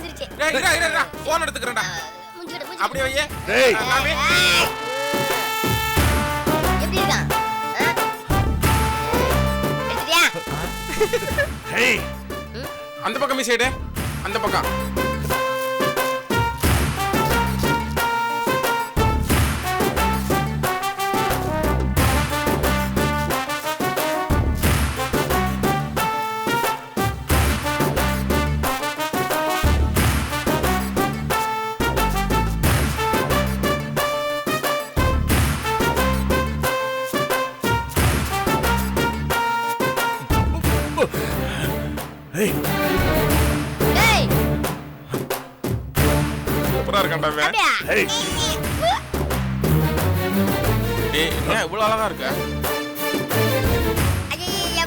வந்துருச்சு. டேய் இரா இரா இரா போன். அப்படியே வையே. டேய். சாமி எப்படி இருக்கான்? ஆ? எடுத்துட்டியா? டேய் அந்த பக்கம் மீ சைடு அந்த பக்கம். சூப்பரா இருக்கான்டா டேய் என்ன இவ்வளவு அழகா இருக்க?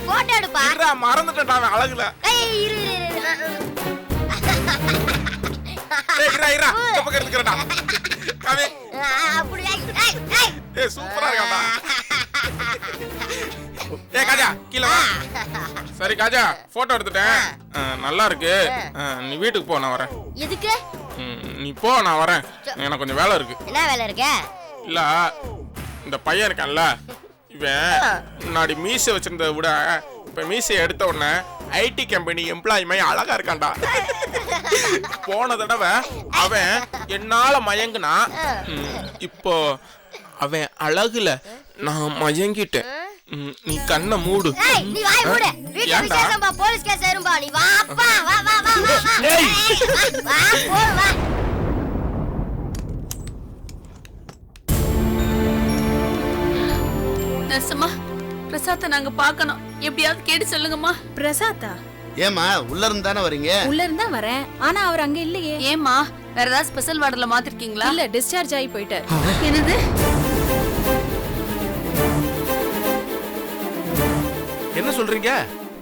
போட்டோ எடுப்பா. இருடா மறந்துட்டேன்டா அவன் அழகுல. ஏய் இரு இரு, இரு இரா. இரா காமி. ஆ, ஆ, அப்படி ஏய், ஏய், ஏய். சூப்பரா இருக்கான்டா. ஏய் காஜா கீழ வா. சரி காஜா போட்டோ எடுத்துட்டேன். நல்லா இருக்கு. நீ வீட்டுக்கு போ நான் வரேன். எதுக்கு? நீ போ நான் வரேன். எனக்கு கொஞ்சம் வேலை இருக்கு. என்ன வேலை இருக்க? இல்ல இந்த பையன் இருக்கான்ல இவன் முன்னாடி மீசை வச்சிருந்ததை விட இப்ப மீசை எடுத்த உடனே ஐடி கம்பெனி எம்ப்ளாயி மாதிரி அழகா இருக்கான்டா. போன தடவை அவன் என்னால மயங்குனா இப்போ அவன் அழகுல நான் மயங்கிட்டேன். நீ கண்ணை மூடு. நீ வாய் மூடு. வீட்ல ஏன்டா? விசேஷம்பா போலீஸ் கேஸ் ஏறும்பா நீ வாப்பா வா வா வா வா வா. ஏய். வா போ வா. நர்சம்மா பிரசாத்தை நாங்க பார்க்கணும். எப்படியாவது கேட்டு சொல்லுங்கம்மா. பிரசாத்தா? ஏமா உள்ள இருந்து தானே வரீங்க? உள்ள இருந்தா வரேன். ஆனா அவர் அங்க இல்லையே. ஏம்மா வேற ஏதாவது ஸ்பெஷல் வார்டில் மாத்திருக்கீங்களா? இல்ல டிஸ்சார்ஜ் ஆகி போயிட்டார். என்னது? என்ன சொல்றீங்க?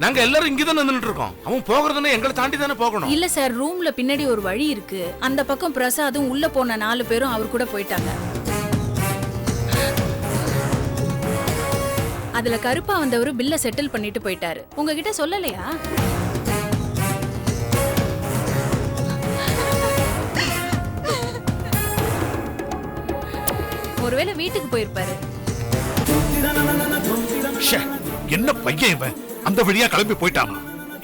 நாங்க எல்லாரும் இங்க தான் நின்னுட்டு இருக்கோம் அவன் போகிறதுன்னு எங்களை தாண்டி தானே போகணும். இல்ல சார் ரூம்ல பின்னாடி ஒரு வழி இருக்கு. அந்த பக்கம் பிரசாதும் உள்ள போன நாலு பேரும் அவர் கூட போயிட்டாங்க. அதுல கருப்பா வந்தவர் பில்ல செட்டில் பண்ணிட்டு போயிட்டாரு. உங்ககிட்ட சொல்லலையா? ஒருவேளை வீட்டுக்கு போயிருப்பாரு. என்ன பையன் இவன்? அந்த வழியா கிளம்பி போயிட்டானா?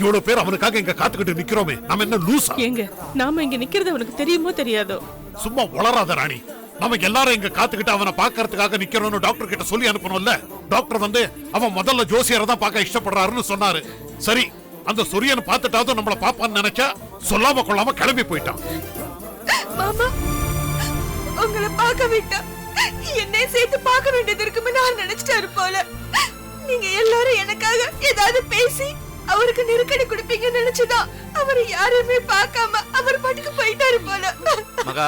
இவ்வளவு பேர் அவனுக்காக இங்க காத்துக்கிட்டு நிக்கிறோமே நாம என்ன லூசா? ஏங்க நாம இங்க நிக்கிறது அவனுக்கு தெரியுமோ தெரியாதோ? சும்மா உளராத ராணி. நம்ம எல்லாரும் இங்க காத்துக்கிட்டு அவனை பாக்குறதுக்காக நிக்கிறோம்னு டாக்டர் கிட்ட சொல்லி அனுப்பணும்ல? டாக்டர் வந்து அவன் முதல்ல ஜோசியரை தான் பார்க்க இஷ்டப்படுறாருன்னு சொன்னாரு. சரி அந்த சொரியன் பார்த்துட்டாவது நம்மள பாப்பான்னு நினைச்சா சொல்லாம கொள்ளாம கிளம்பி போயிட்டான். மாமா உங்களை பார்க்க விட்டா என்னை சேர்த்து பார்க்க வேண்டியது இருக்குமே நான் நினைச்சிட்டாரு போல. நீங்க எல்லாரும் எனக்காக ஏதாவது பேசி அவருக்கு நெருக்கடி கொடுப்பீங்கன்னு நினைச்சுதான் அவர் யாருமே பார்க்காம அவர் பாட்டுக்கு போயிட்டாரு போல. மகா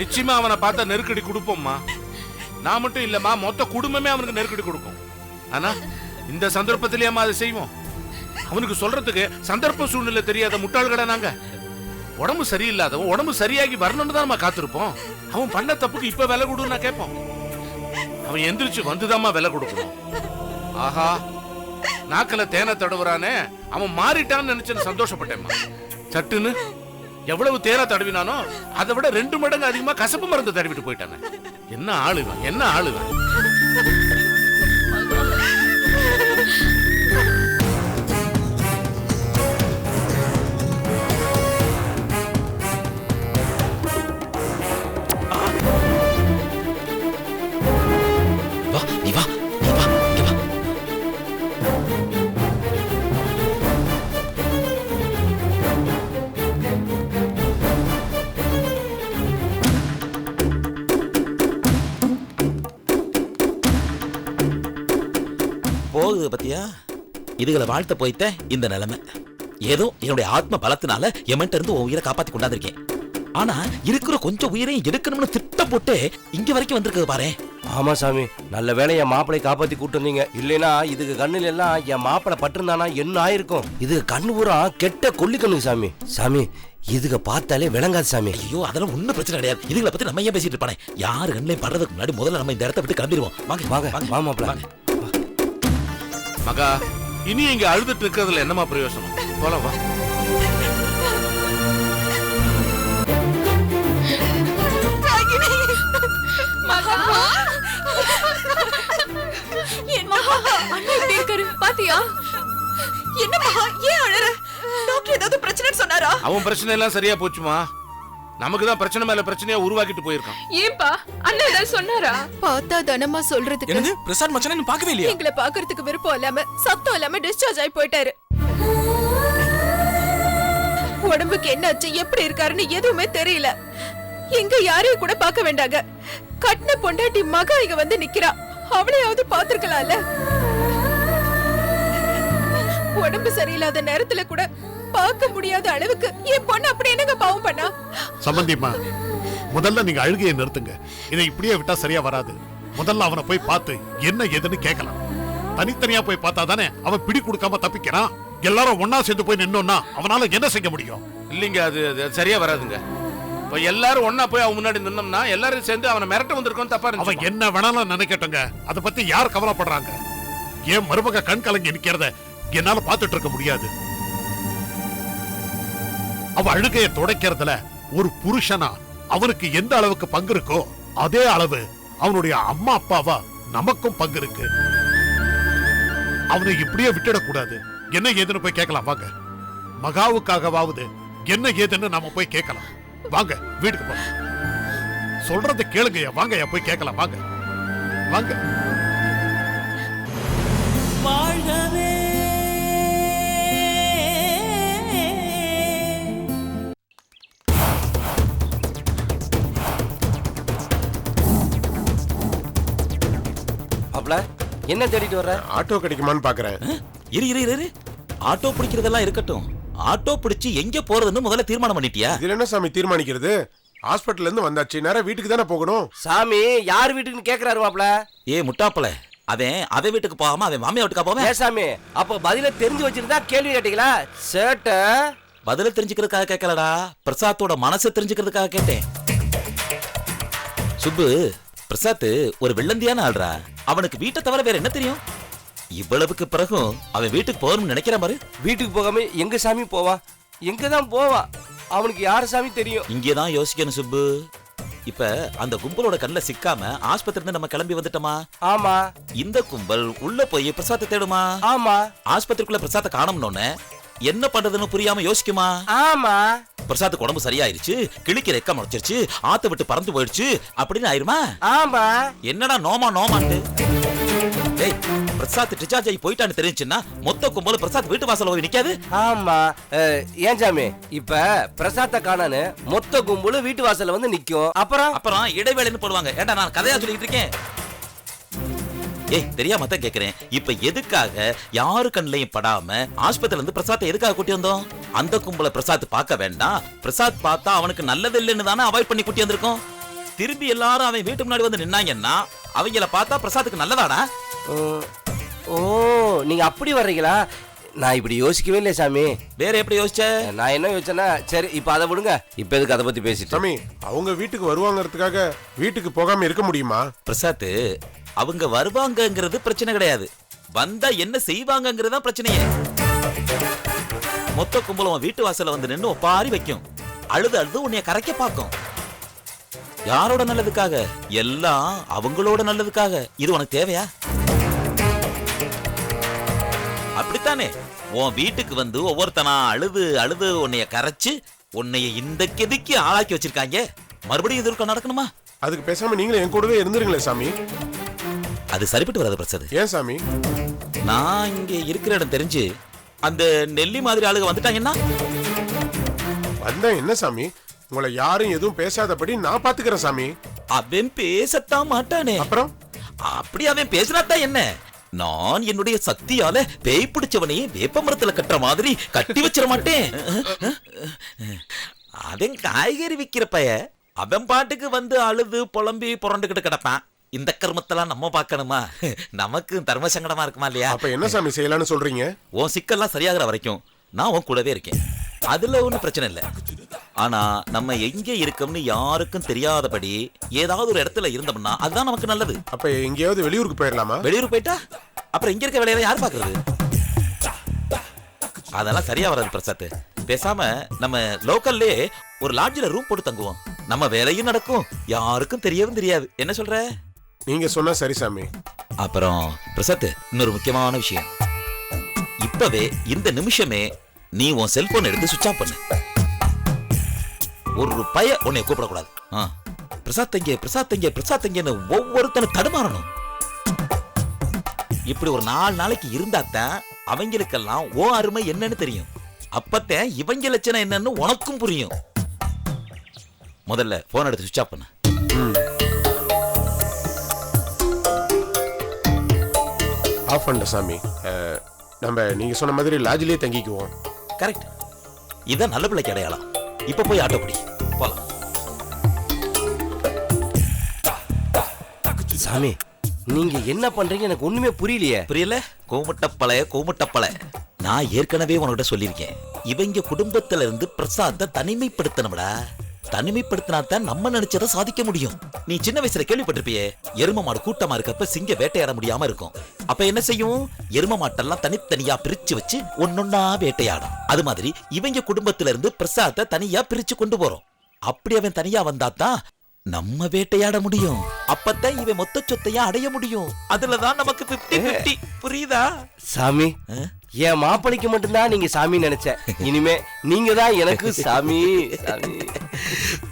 நிச்சயமா அவனை பார்த்தா நெருக்கடி கொடுப்போம்மா. நான் மட்டும் இல்லம்மா மொத்த குடும்பமே அவனுக்கு நெருக்கடி கொடுக்கும். ஆனா இந்த சந்தர்ப்பத்திலேயேம்மா அதை செய்வோம். அவனுக்கு சொல்றதுக்கு சந்தர்ப்ப சூழ்நிலை தெரியாத முட்டாள்கடா நாங்க. உடம்பு சரியில்லாதவன் உடம்பு சரியாகி வரணும்னு தான் நம்ம காத்திருப்போம். அவன் பண்ண தப்புக்கு இப்ப விலை கொடுன்னு நான் கேட்போம். அவன் எந்திரிச்சு வந்துதாம்மா விலை கொடுக்கணும். ஆஹா நாக்கல தேனை தடவுறானே அவன் மாறிட்டான்னு நினைச்சு சந்தோஷப்பட்டேம்மா. சட்டுன்னு எவ்வளவு தேனை தடவினானோ அதை விட ரெண்டு மடங்கு அதிகமா கசப்பு மருந்து தடவிட்டு போயிட்டானே. என்ன ஆளுதான் என்ன ஆளுதான் இதுகளை வாழ்த்த போய்த்த இந்த நிலைமை. ஏதோ என்னுடைய ஆத்ம பலத்தினால எமன்ட்ட இருந்து உன் உயிரை காப்பாத்தி கொண்டாந்துருக்கேன் ஆனா இருக்கிற கொஞ்சம் உயிரையும் எடுக்கணும்னு திட்டம் போட்டு இங்க வரைக்கும் வந்திருக்குது பாரு. ஆமா சாமி நல்ல வேளை என் மாப்பிளை காப்பாத்தி கூட்டு வந்தீங்க. இல்லைனா இதுக்கு கண்ணுல எல்லாம் என் மாப்பிளை பட்டிருந்தானா என்ன ஆயிருக்கும்? இது கண்ணு பூரா கெட்ட கொல்லி கண்ணுங்க சாமி. சாமி இதுக பார்த்தாலே விளங்காது சாமி. ஐயோ அதெல்லாம் ஒண்ணும் பிரச்சனை கிடையாது. இதுகளை பத்தி நம்ம ஏன் பேசிட்டு இருப்பானே? யாரு கண்ணிலையும் படுறதுக்கு முன்னாடி முதல்ல நம்ம இந்த இடத்த விட்டு கிளம்பிடுவோம். வாங்க வாங்க. வா மாப்பிள. வாங்க. மகா இனி இங்க அழுதுட்டு இருக்கிறதுல என்னமா பிரயோசனம்? போலாம் என்ன என்னப்பா ஏன் அழற? டாக்டர் ஏதாவது பிரச்சனை சொன்னாரா? அவன் பிரச்சனை எல்லாம் சரியா போச்சுமா? நமக்கு தான் பிரச்சனை மேல பிரச்சனையா உருவாக்கிட்டு போயிருக்கான். ஏன்பா? அண்ணன் ஏதாவது சொன்னாரா? பார்த்தா தனமா சொல்றதுக்கு. என்னது? பிரசாத் மச்சான் இன்னும் பார்க்கவே இல்லையா? எங்களை பாக்குறதுக்கு விருப்பம் இல்லாம சத்தம் இல்லாம டிஸ்சார்ஜ் ஆகி போயிட்டாரு. உடம்புக்கு என்னாச்சு எப்படி இருக்காருன்னு எதுவுமே தெரியல. எங்க யாரையும் கூட பார்க்க வேண்டாங்க. கட்டின பொண்டாட்டி மகா இங்க வந்து நிக்கிறா. அவளையாவது பாத்திருக்கலாம்ல உடம்பு சரியில்லாத நேரத்துல கூட பார்க்க முடியாத அளவுக்கு என் பொண்ணு அப்படி என்னங்க பாவம் பண்ணா? சம்பந்தியம்மா முதல்ல நீங்க அழுகையை நிறுத்துங்க. இதை இப்படியே விட்டா சரியா வராது. முதல்ல அவனை போய் பார்த்து என்ன ஏதுன்னு கேட்கலாம். தனித்தனியா போய் பார்த்தா தானே அவன் பிடி கொடுக்காம தப்பிக்கிறான். எல்லாரும் ஒன்னா சேர்ந்து போய் நின்னோம்னா அவனால என்ன செய்ய முடியும்? இல்லைங்க அது அது சரியா வராதுங்க. இப்ப எல்லாரும் ஒண்ணா போய் அவன் முன்னாடி நின்னோம்னா எல்லாரும் சேர்ந்து அவனை மிரட்ட வந்திருக்கோம் தப்பா அவன் இருந்துச்சு என்ன வேணாலும் நினைக்கட்டுங்க. அத பத்தி யார் கவலைப்படுறாங்க? ஏன் மருமக கண் கலங்கி நிக்கிறத என்னால பார்த்துட்டு இருக்க முடியாது. அவ அழுகைய துடைக்கிறதுல ஒரு புருஷனா அவனுக்கு எந்த அளவுக்கு பங்கு இருக்கோ அதே அளவு அவனுடைய அம்மா அப்பாவா நமக்கும் பங்கு இருக்கு. அவனை இப்படியே விட்டுடக்கூடாது. என்ன ஏதுன்னு போய் கேட்கலாம் வாங்க. மகாவுக்காகவாவது என்ன ஏதுன்னு நாம போய் கேட்கலாம். வாங்க வீட்டுக்கு போலாம். சொல்றதை கேளுங்கய்யா. வாங்கய்யா போய் கேட்கலாம் வாங்க. வாங்க. அப்பல என்ன தேடிட்டு வர்ற? ஆட்டோ கிடைக்குமான்னு பாக்குறேன். இரு இரு இரு, இரு. ஆட்டோ பிடிக்கிறதெல்லாம் இருக்கட்டும். ஆட்டோ பிடிச்சு எங்க போறதுன்னு முதல்ல தீர்மானம் பண்ணிட்டியா? இதுல என்ன சாமி தீர்மானிக்கிறது? ஹாஸ்பிட்டல்ல இருந்து வந்தாச்சு நேரா வீட்டுக்கு தானே போகணும்? சாமி யார் வீட்டுக்குன்னு கேக்குறாரு மாப்ள ஏ முட்டாப்பல. அவன் அவன் வீட்டுக்கு போகாம அவன் மாமியா வீட்டுக்கா போவேன்? ஏன் சாமி அப்ப பதில தெரிஞ்சு வச்சிருந்தா கேள்வி கேட்டீங்களா? சேட்ட. பதில தெரிஞ்சுக்கிறதுக்காக கேட்கலடா. பிரசாத்தோட மனசை தெரிஞ்சுக்கிறதுக்காக கேட்டேன். சுப்பு பிரசாத் ஒரு வெள்ளந்தியான ஆள்றா அவனுக்கு வீட்டை தவிர வேற என்ன தெரியும்? இவ்வளவுக்கு பிறகும் அவன் வீட்டுக்கு போகணும்னு நினைக்கிற மாதிரி வீட்டுக்கு போகாம எங்க சாமி போவான் எங்க தான் போவான் அவனுக்கு யார் சாமி தெரியும்? இங்கதான் யோசிக்கணும் சுப்பு. இப்ப அந்த கும்பலோட கண்ணுல சிக்காம ஆஸ்பத்திரி இருந்து நம்ம கிளம்பி வந்துட்டோமா? ஆமா. இந்த கும்பல் உள்ள போய் பிரசாத்தை தேடுமா? ஆமா. ஆஸ்பத்திரிக்குள்ள பிரசாத்தை காணோம்னு என்ன பண்றதுன்னு புரியாம யோசிக்குமா? ஆமா. பிரசாத்துக்கு உடம்பு சரியாயிருச்சு கிளிக்கு ரெக்க முளைச்சிருச்சு ஆத்த விட்டு பறந்து போயிடுச்சு அப்படின்னு ஆயிருமா? ஆமா. என்னடா நோமா டேய் பிரசாத் டிஸ்சார்ஜ் ஆகி போயிட்டான்னு தெரிஞ்சுன்னா மொத்த கும்பல் பிரசாத் வீட்டு வாசல்ல போய் நிக்காது. ஆமா. ஏன் சாமி இப்ப பிரசாத்த காணான்னு மொத்த கும்பலும் வீட்டு வாசல்ல வந்து நிக்கும். அப்புறம்? அப்புறம் இடைவேளைன்னு போடுவாங்க. ஏன்டா நான் கதையா சொல்லிட்டு இருக்கேன்? ஏய் தெரியாம தான் கேக்குறேன். இப்ப எதுக்காக யாரு கண்ணையும் படாம ஆஸ்பத்திரில இருந்து பிரசாத்தை எதுக்காக கூட்டி வந்தோம்? அந்த கும்பல பிரசாத் பார்க்க வேண்டாம். பிரசாத் பார்த்தா அவனுக்கு நல்லது இல்லைன்னு தானே அவாய்ட் பண்ணி கூட்டி வந்திருக்கோம். திரும்பி எல்லாரும் அவன் வீட்டு முன்னாடி வந்து நின்னாங்கன்னா அவங்கள பார்த்தா பிரசாத்துக்கு நல்லதாடா? ஓ நீங்க அப்படி வர்றீங்களா? நான் இப்படி யோசிக்கவே இல்லை சாமி. வேற எப்படி யோசிச்ச? நான் என்ன யோசிச்சேன்னா சரி இப்ப அதை விடுங்க. இப்ப எதுக்கு அதை பத்தி பேசிட்டு? சாமி அவங்க வீட்டுக்கு வருவாங்கறதுக்காக வீட்டுக்கு போகாம இருக்க முடியுமா? பிரசாத் அவங்க வருவாங்கங்கிறது பிரச்சனை கிடையாது. வந்தா என்ன செய்வாங்கங்கிறது தான் பிரச்சனையே. மொத்த கும்பலம் உன் வீட்டு வாசல்ல வந்து நின்னு பாரி வைக்கும். அழுது அழுது உன்னைய கரைக்க பார்க்கும். யாரோட நல்லதுக்காக? எல்லாம் அவங்களோட நல்லதுக்காக. இது உனக்கு தேவையா? அப்படித்தானே? உன் வீட்டுக்கு வந்து ஒவ்வொருத்தனா அழுது அழுது உன்னைய கரைச்சு உன்னைய இந்த கெதுக்கு ஆளாக்கி வச்சிருக்காங்க. மறுபடியும் இது நடக்கணுமா? அதுக்கு பேசாம நீங்களே என் கூடவே இருந்துருங்களே சாமி. அது சரிப்பட்டு வராது பிரசாத். ஏன் சாமி? நான் இங்க இருக்கிற இடம் தெரிஞ்சு அந்த நெல்லி மாதிரி ஆளுங்க வந்துட்டாங்கன்னா வந்தா என்ன சாமி? உங்களை யாரும் எதுவும் பேசாதபடி நான் பாத்துக்கிறேன் சாமி. அவன் பேசத்தான் மாட்டானே. அப்புறம்? அப்படி அவன் பேசினாத்தான் என்ன? நான் என்னுடைய சக்தியால பேய் பிடிச்சவனையே வேப்ப மரத்துல கட்டுற மாதிரி கட்டி வச்சிட மாட்டேன். அவன் காய்கறி விக்கிற பைய அவன் பாட்டுக்கு வந்து அழுது புலம்பி புரண்டுகிட்டு கிடப்பான். இந்த கர்மத்தெல்லாம் நம்ம பார்க்கணுமா? நமக்கு தர்ம சங்கடமா இருக்குமா இல்லையா? அப்ப என்ன சாமி செய்யலாம்னு சொல்றீங்க? உன் சிக்கல்லாம் சரியாகிற வரைக்கும் நான் உன் கூடவே இருக்கேன். அதுல ஒன்றும் பிரச்சனை இல்லை. ஆனா நம்ம எங்க இருக்கோம்னு யாருக்கும் தெரியாதபடி ஏதாவது ஒரு இடத்துல இருந்தோம்னா அதுதான் நமக்கு நல்லது. அப்ப எங்கேயாவது வெளியூருக்கு போயிடலாமா வெளியூர் போயிட்டா? அப்புறம் இங்க இருக்க வேலையெல்லாம் யார் பாக்குறது அதெல்லாம் சரியா வராது பிரசாத். பேசாம நம்ம லோக்கல்லே ஒரு லாட்ஜில ரூம் போட்டு தங்குவோம். நம்ம வேலையும் நடக்கும். யாருக்கும் தெரியவும் தெரியாது. என்ன சொல்ற? நீங்க சொன்னா சரி சாமி. அப்புறம் பிரசாத் இன்னொரு முக்கியமான விஷயம். இப்பவே இந்த நிமிஷமே நீ உன் செல்போன் எடுத்து சுவிட்ச் ஆஃப் பண்ணு. ஒரு பய உன்னை கூப்பிடக்கூடாது. ஆ. பிரசாத் தங்கே பிரசாத் தங்கே பிரசாத் தங்கேன்னு ஒவ்வொருத்தனும் தடுமாறணும். இப்படி ஒரு நாலு நாளைக்கு இருந்தாத்தான் அவங்களுக்கெல்லாம் ஓ அருமை என்னன்னு தெரியும். அப்பத்தான் இவங்க லட்சணம் என்னன்னு உனக்கும் புரியும். முதல்ல போன் எடுத்து சுவிட்ச் ஆஃப் பண்ணு. ஆஃப் பண்ணல சாமி. அஹ், நம்ம நீங்க சொன்ன மாதிரி லாட்ஜிலே தங்கிக்குவோம். கரெக்ட் இதான் நல்ல பிள்ளைக்கு அடையாளம். இப்ப போய் ஆட்டோ பிடி போலாம். சாமி நீங்க என்ன பண்றீங்க எனக்கு ஒண்ணுமே புரியலையே. புரியல? கோமுட்டப்பள கோமுட்டப்பள நான் ஏற்கனவே உன்கிட்ட சொல்லியிருக்கேன். இவங்க குடும்பத்துல இருந்து பிரசாத்தை தனிமைப்படுத்தணும்டா. தனிமைப்படுத்தினா தான் நம்ம நினைச்சதை சாதிக்க முடியும். நீ சின்ன வயசுல கேள்விப்பட்டிருப்பியே எரும மாடு கூட்டமா இருக்கப்ப சிங்க வேட்டையாட முடியாம இருக்கும். அப்ப என்ன செய்யும்? எரும மாட்டெல்லாம் தனித்தனியா பிரிச்சு வச்சு ஒன்னொன்னா வேட்டையாடும். அது மாதிரி இவங்க குடும்பத்துல இருந்து பிரசாத்தை தனியா பிரிச்சு கொண்டு போறோம். அப்படி அவன் தனியா வந்தாதான் நம்ம வேட்டையாட முடியும். அப்பதான் இவன் மொத்த சொத்தையா அடைய முடியும். அதுலதான் நமக்கு 50 50 புரியுதா? சாமி? என் மாப்பிளைக்கு மட்டும்தான் நீங்க சாமி நினைச்சேன் இனிமே நீங்க தான் எனக்கு சாமி. சாமி.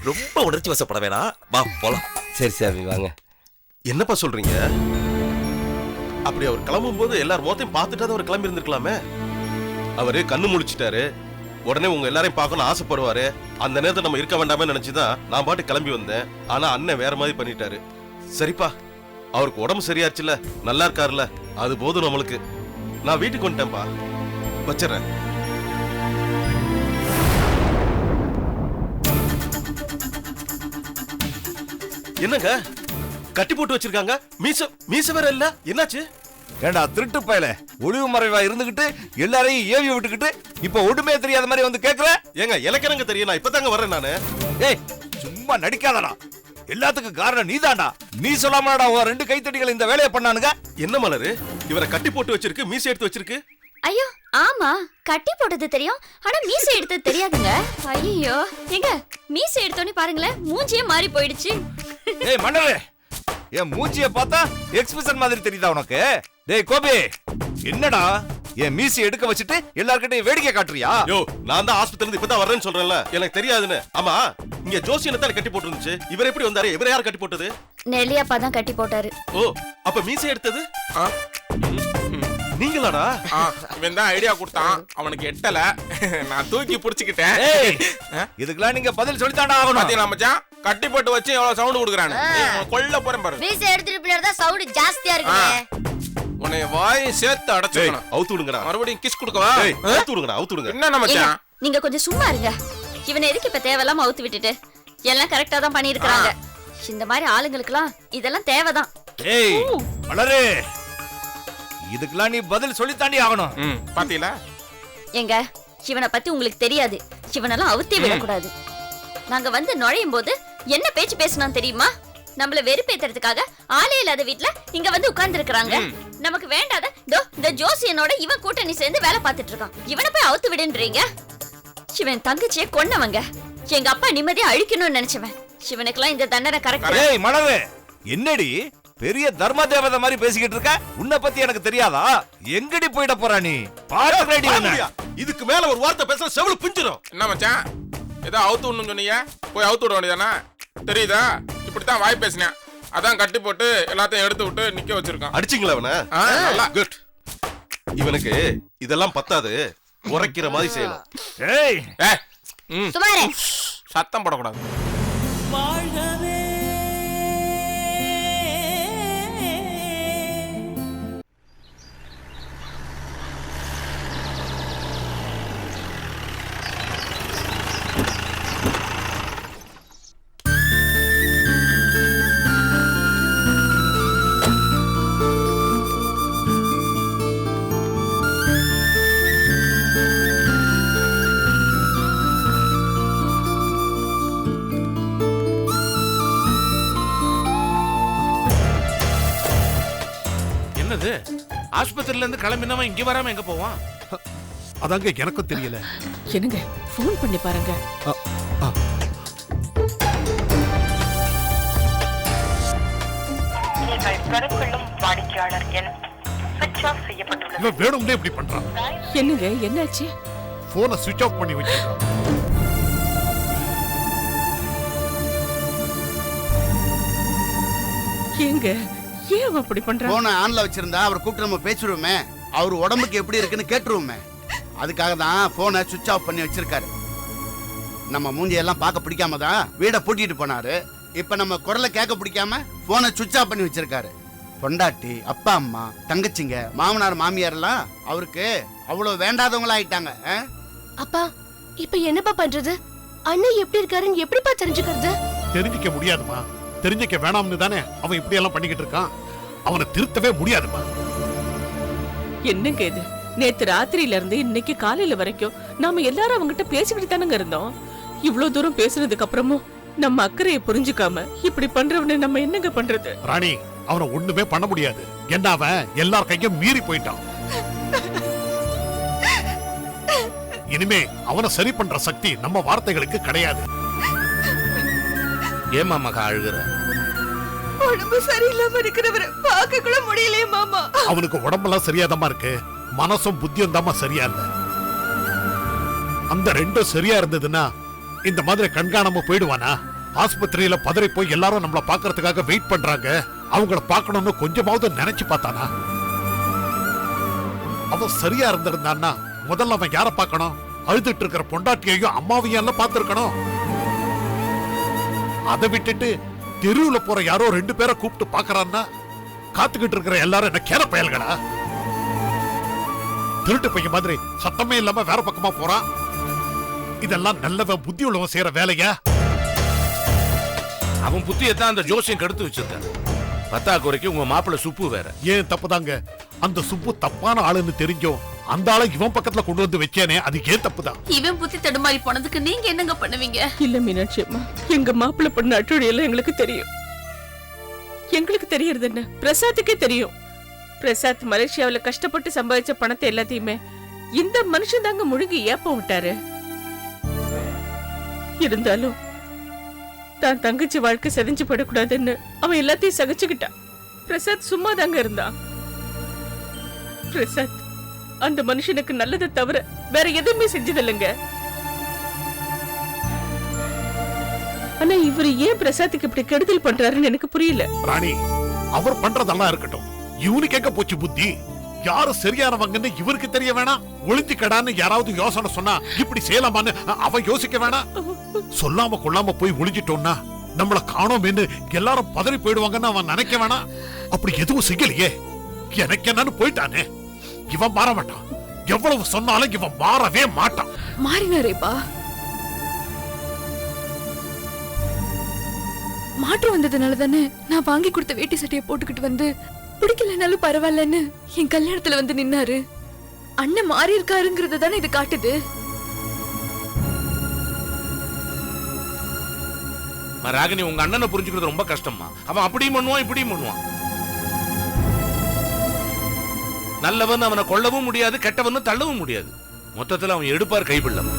ரொம்ப உணர்ச்சி வசப்பட வேணாம். வா போலாம். சரி சாமி வாங்க. என்னப்பா சொல்றீங்க? அப்படி அவர் கிளம்பும் போது எல்லார் முகத்தையும் பார்த்துட்டு அவர் கிளம்பி இருந்திருக்கலாமே. அவரு கண்ணு முழிச்சிட்டாரு. உடனே உங்க எல்லாரையும் பார்க்கணும் ஆசைப்படுவாரு. அந்த நேரத்துல நம்ம இருக்க வேண்டாமே நினைச்சுதான் நான் பாட்டு கிளம்பி வந்தேன். ஆனா அண்ணன் வேற மாதிரி பண்ணிட்டாரு. சரிப்பா. அவருக்கு உடம்பு சரியாச்சுல நல்லா இருக்காருல்ல. அது போதும் நம்மளுக்கு. நான் வீட்டுக்கு வந்துட்டேன்ப்பா வச்சிடறேன். என்னங்க? கட்டி போட்டு வச்சிருக்காங்க? மீச மீச வேற இல்ல? என்னாச்சு? ஏண்டா திருட்டு பயல. ஒளிவு மறைவா இருந்துகிட்டு எல்லாரையும் ஏவி விட்டுக்கிட்டு இப்ப ஒண்ணுமே தெரியாத மாதிரி வந்து கேக்குற? ஏங்க என்னங்க தெரியும்? நான் இப்பதாங்க வரேன் நானு. ஏய் சும்மா நடிக்காதடா. எல்லாத்துக்கும் காரணம் நீதான்டா. நீ சொல்லாமடா உன் ரெண்டு கைத்தடிகள் இந்த வேலையை பண்ணானுங்க. என்ன மலரு? இவரை கட்டி போட்டு வச்சிருக்கு மீசை எடுத்து வச்சிருக்கு. ஐயோ ஆமா கட்டி போட்டது தெரியும். ஆனா மீசை எடுத்தது தெரியாதுங்க. ஐயோ எங்க மீசை எடுத்தோன்னே பாருங்களேன் மூஞ்சியே மாறி போயிடுச்சு. ஏய் மன்னரே என் மூஞ்சிய பார்த்தா எக்ஸ்பிரஷன் மாதிரி தெரியுதா உனக்கு? டேய் கோபி என்னடா? என் மீசி எடுக்க வச்சுட்டு எல்லார்கிட்டயும் வேடிக்கை காட்டுறியா? யோ நான் தான் ஆஸ்பத்திரி இருந்து இப்பதான் வரேன்னு சொல்றேன்ல. எனக்கு தெரியாதுன்னு. ஆமா இங்க ஜோசியனை தான் கட்டி போட்டு இருந்துச்சு இவர் எப்படி வந்தாரு? இவரை யார் கட்டி போட்டது? நெல்லியப்பா தான் கட்டி போட்டாரு. ஓ அப்ப மீசை எடுத்தது? நீங்களாடா? இவன் தான் ஐடியா கொடுத்தான். அவனுக்கு எட்டல. நான் தூக்கி புடிச்சுக்கிட்டேன். இதுக்கெல்லாம் நீங்க பதில் சொல்லித்தாண்டா ஆகணும். பாத்தீங்களா மச்சான்? கட்டி போட்டு வச்சு எவ்வளவு சவுண்ட் கொடுக்குறானு. கொல்ல போறேன் பாரு. மீசை எடுத்துட்டு தான் சவுண்ட் ஜாஸ்தியா இருக்கு உன்னை வாயை சேர்த்து அடைச்சுக்கணும். அவுத்து விடுங்கடா மறுபடியும் கிஸ் கொடுக்கவா? அவுத்து விடுங்கடா அவுத்து விடுங்க என்ன மச்சான்? நீங்க கொஞ்சம் சும்மா இருங்க. இவனை எதுக்கு இப்ப தேவையில்லாம அவுத்து விட்டுட்டு? எல்லாம் கரெக்டா தான் பண்ணிருக்காங்க இந்த மாதிரி ஆளுங்களுக்குலாம் இதெல்லாம் தேவைதான். ஏய் வளரு. இதுக்கெல்லாம் நீ பதில் சொல்லித்தாண்டி ஆகணும். ம் பாத்தீங்களா? எங்க இவனை பத்தி உங்களுக்கு தெரியாது. இவனெல்லாம் அவுத்தே விடக்கூடாது. நாங்க வந்து நுழையும் போது என்ன பேச்சு பேசினான் தெரியுமா? நம்மள வெறுப்பேத்துறதுக்காக ஆளே இல்லாத வீட்ல இங்க வந்து உட்கார்ந்து இருக்காங்க நமக்கு வேண்டாத தோ இந்த ஜோசியனோட இவன் கூட்டணி சேர்ந்து வேலை பார்த்துட்டு இருக்கான். இவனை போய் அவுத்து விடுன்றீங்க? இவன் தங்கச்சியை கொன்னவங்க. எங்க அப்பா நிம்மதியா அழிக்கணும்னு நினைச்சவன். இவனுக்கெல்லாம் இந்த தண்டனை கரெக்ட் ஏய் மலரு என்னடி? பெரிய தர்ம தேவதை மாதிரி பேசிக்கிட்டு இருக்க? உன்னை பத்தி எனக்கு தெரியாதா? எங்கடி போயிட போறா நீ? பாருங்கய்யா, இதுக்கு மேல ஒரு வார்த்தை பேசுற செவlu பிஞ்சிரும். என்ன மச்சான்? ஏதோ அவுத்து விடணும்னு சொன்னீங்க? போய் அவுத்து விட வேண்டியதானே தெரியுதா? இப்படித்தான் வாய் பேசினேன். அதான் கட்டி போட்டு எல்லாத்தையும் எடுத்து விட்டு நிக்க வச்சிருக்கான். அடிச்சிங்களா அவனை. குட். இவனுக்கு இதெல்லாம் பத்தாது. உரைக்கிற மாதிரி செய்யணும். ஏய். ஏ ம். சுமாரே. சத்தம் போடக்கூடாது. இருந்து கிளம்பினவன் இங்க வராம எங்க போவான்? அதாங்க எனக்கும் தெரியல. என்னங்க? ஃபோன் பண்ணி பாருங்க. நீங்கள் பெறக்கொள்ளும் வாடிக்கையாளர் இவன் வேணும்னே இப்படி பண்றான். என்னங்க? என்னாச்சு? போனை சுவிட்ச் ஆஃப் பண்ணி வச்சிருக்கான். ஏங்க? ஏன் அப்படி பண்றான் போனை ஆன்ல வச்சிருந்தா அவர் கூப்பிட்டு நம்ம பேசிடுவோமே. அவர் உடம்புக்கு எப்படி இருக்குன்னு கேட்டுருவோமே. அதுக்காக தான் போனை சுவிட்ச் ஆஃப் பண்ணி வச்சிருக்காரு. நம்ம மூஞ்சியெல்லாம் பார்க்க பிடிக்காம தான் வீடை பூட்டிட்டு போனாரு. இப்ப நம்ம குரலை கேட்க பிடிக்காம போனை சுவிட்ச் ஆஃப் பண்ணி வச்சிருக்காரு. பொண்டாட்டி அப்பா அம்மா தங்கச்சிங்க மாமனார் மாமியார் எல்லாம் அவருக்கு அவ்வளவு வேண்டாதவங்களா ஆயிட்டாங்க ஆ? அப்பா இப்ப என்னப்பா பண்றது? அண்ணன் எப்படி இருக்காருன்னு எப்படிப்பா தெரிஞ்சுக்கிறது? தெரிஞ்சிக்க முடியாதுமா தெரிஞ்சிக்க வேணாம்னு தானே அவன் இப்படி எல்லாம் பண்ணிக்கிட்டு இருக்கான். அவனை திருத்தவே முடியாதுமா என்னங்க இது? நேத்து ராத்திரியில இருந்து இன்னைக்கு காலையில வரைக்கும் நாம எல்லாரும் அவங்கிட்ட பேசிக்கிட்டு தானங்க இருந்தோம். இவ்வளவு தூரம் பேசுனதுக்கு அப்புறமும் நம்ம அக்கறையை புரிஞ்சுக்காம இப்படி பண்றவனை நம்ம என்னங்க பண்றது? ராணி அவனை ஒண்ணுமே பண்ண முடியாது. என்ன அவன்? எல்லார் கையும் மீறி போயிட்டான். இனிமே அவனை சரி பண்ற சக்தி நம்ம வார்த்தைகளுக்கு கிடையாது. ஏமா மகா அழுகுற? உடம்பு சரியில்லாம இருக்கிறவரை. பார்க்க கூட முடியலையே மாமா. அவனுக்கு உடம்பெல்லாம் சரியாதமா இருக்கு. மனசும் புத்தியும் தாமா சரியா இல்ல. அந்த ரெண்டும் சரியா இருந்ததுன்னா இந்த மாதிரி கண்காணாம போயிடுவானா? ஆஸ்பத்திரியில பதறி போய் எல்லாரும் நம்மள பாக்குறதுக்காக வெயிட் பண்றாங்க. அவங்கள பார்க்கணும்னு கொஞ்சமாவது நினைச்சு பார்த்தானா? அவன் சரியா இருந்திருந்தான்னா முதல்ல அவன் யார பார்க்கணும்? அழுதுட்டு இருக்கிற பொண்டாட்டியையும் அம்மாவையும் எல்லாம் பார்த்திருக்கணும். அதை விட்டுட்டு தெருவுல போற யாரோ ரெண்டு பேரை கூப்பிட்டு பாக்குறான்னா காத்துக்கிட்டு இருக்கிற எல்லாரும் என்ன கேர பயல்களா? திருட்டு பையன் மாதிரி சத்தமே இல்லாம வேற பக்கமா போறான் இதெல்லாம் நல்லவன் புத்தி உள்ளவன் செய்யற வேலையா? அவன் புத்தியை தான் அந்த ஜோசியம் கெடுத்து பத்தா குறைக்கு உங்க மாப்பிள்ளை சுப்பு வேற. ஏன் தப்புதாங்க? அந்த சுப்பு தப்பான ஆளுன்னு தெரிஞ்சோம். அந்த ஆளை இவன் பக்கத்துல கொண்டு வந்து வச்சேனே அது ஏன் தப்புதான்? இவன் புத்தி தடுமாறி போனதுக்கு நீங்க என்னங்க பண்ணுவீங்க? இல்ல மீனாட்சி அம்மா எங்க மாப்பிள்ளை பண்ண அட்டுழி எல்லாம் எங்களுக்கு தெரியும். எங்களுக்கு தெரியறது என்ன? பிரசாத்துக்கே தெரியும். பிரசாத் மலேசியாவுல கஷ்டப்பட்டு சம்பாதிச்ச பணத்தை எல்லாத்தையுமே இந்த மனுஷன் தாங்க முழுங்கி ஏப்ப விட்டாரு. இருந்தாலும் தான் தங்கச்சி வாழ்க்கை செதஞ்சு படக்கூடாதுன்னு அவன் எல்லாத்தையும் சகிச்சுக்கிட்டான். பிரசாத் சும்மா தாங்க இருந்தான். பிரசாத் அந்த மனுஷனுக்கு நல்லதை தவிர வேற எதுவுமே செஞ்சதில்லைங்க. ஆனா இவர் ஏன் பிரசாத்துக்கு இப்படி கெடுதல் பண்றாருன்னு எனக்கு புரியல. ராணி அவர் பண்றதெல்லாம் இருக்கட்டும். இவனுக்கு எங்க போச்சு புத்தி. யாரு சரியானவங்கன்னு இவருக்கு தெரிய வேணாம் ஒளிஞ்சுக்கடான்னு யாராவது யோசனை சொன்னா இப்படி செய்யலாமான்னு அவன் யோசிக்க வேணாம் சொல்லாம கொள்ளாம போய் ஒளிஞ்சிட்டோம்னா நம்மள காணோமேன்னு எல்லாரும் பதறி போயிடுவாங்கன்னு அவன் நினைக்க வேணாம் அப்படி எதுவும் செய்யலையே. எனக்கு என்னன்னு போயிட்டானே. இவன் மாற மாட்டான். எவ்வளவு சொன்னாலும் இவன் மாறவே மாட்டான். மாறினாரேப்பா. மாற்றம் வந்ததுனால தானே நான் வாங்கி கொடுத்த வேட்டி சட்டையை போட்டுக்கிட்டு வந்து பிடிக்கலனாலும் பரவாயில்லன்னு என் கல்யாணத்துல வந்து நின்னாரு. அண்ணன் மாறி இருக்காருங்கிறத தானே இது காட்டுது. ராகினி உங்க அண்ணனை புரிஞ்சுக்கிறது ரொம்ப கஷ்டம்மா. அவன் அப்படியும் பண்ணுவான் இப்படியும் பண்ணுவான். நல்லவன் அவனை கொல்லவும் முடியாது கெட்டவன் தள்ளவும் முடியாது. மொத்தத்துல அவன் எடுப்பார் கைப்பிள்ளம்.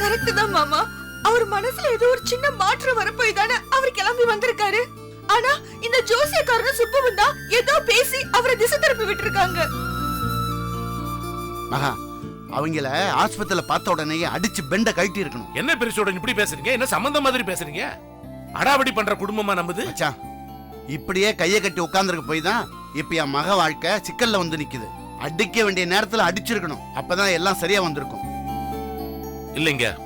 கரெக்ட் தான் மாமா. அவர் மனசுல ஏதோ ஒரு சின்ன மாற்றம் வரப்போய் தானே அவர் கிளம்பி வந்திருக்காரு. ஆனா இந்த ஜோசியக்காரனும் சுப்பமும் தான் ஏதோ பேசி அவரை திசை திருப்பி விட்டுருக்காங்க. மகா அவங்கள ஆஸ்பத்திரியில பார்த்த உடனே அடிச்சு பெண்ட கழட்டி இருக்கணும். என்ன பெருசோட இப்படி பேசுறீங்க? என்ன சம்பந்தம் மாதிரி பேசுறீங்க? அடாவடி பண்ற குடும்பமா நம்புது? மச்சான் இப்படியே கையை கட்டி உட்கார்ந்துருக்க போய் தான் இப்ப என் மக வாழ்க்கை சிக்கல்ல வந்து நிக்குது. அடிக்க வேண்டிய நேரத்துல அடிச்சிருக்கணும். அப்பதான் எல்லாம் சரியா வந்திருக்கும். இல்லைங்க.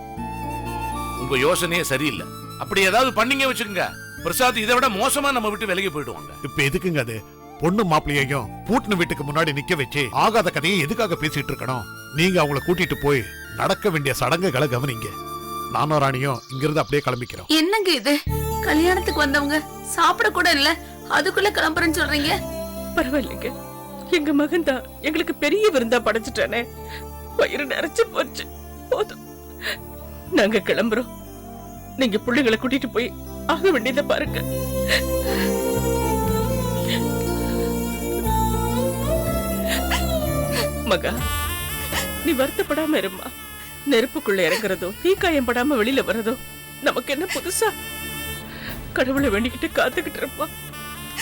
உங்க யோசனையே சரியில்லை. அப்படி ஏதாவது பண்ணீங்க வச்சுக்கோங்க. பிரசாத் இதை விட மோசமா நம்ம விட்டு விலகி போயிடுவாங்க. இப்ப எதுக்குங்க அது? பொண்ணு மாப்பிள்ளையையும் பூட்டின வீட்டுக்கு முன்னாடி நிக்க வச்சு ஆகாத கதையை எதுக்காக பேசிட்டு இருக்கணும்? நீங்க அவங்கள கூட்டிட்டு போய் நடக்க வேண்டிய சடங்குகளை கவனிங்க. நானும் ராணியும் இங்கிருந்து அப்படியே கிளம்பிக்கிறோம். என்னங்க இது? கல்யாணத்துக்கு வந்தவங்க சாப்பிட கூட இல்ல. அதுக்குள்ள கிளம்புறேன்னு சொல்றீங்க? பரவாயில்லைங்க. எங்க மகன் தான் எங்களுக்கு பெரிய விருந்தா படைச்சிட்டானே. வயிறு நிறைச்சு போச்சு. போதும். நாங்க கிளம்புறோம். நீங்க பிள்ளைங்களை கூட்டிட்டு போய் ஆக வேண்டியதை பாருங்க. மகா நீ வருத்தப்படாம இருமா நெருப்புக்குள்ள இறங்குறதோ தீக்காயம் படாம வெளியில வர்றதோ நமக்கு என்ன புதுசா? கடவுளை வேண்டிக்கிட்டு காத்துக்கிட்டு இருப்பா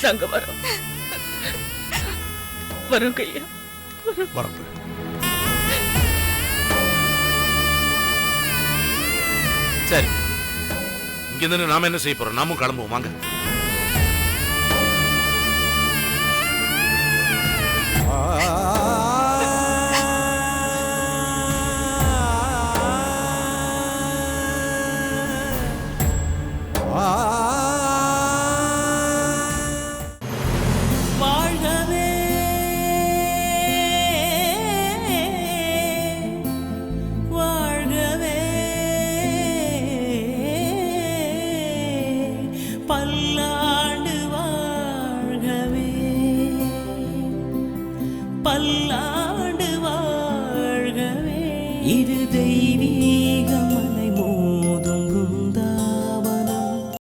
நாங்க வரோம். வரும் ஐயா வரங்க சரி. இங்க இருந்து நாம என்ன செய்ய போறோம்? நாமும் கிளம்புவோம். வாங்க.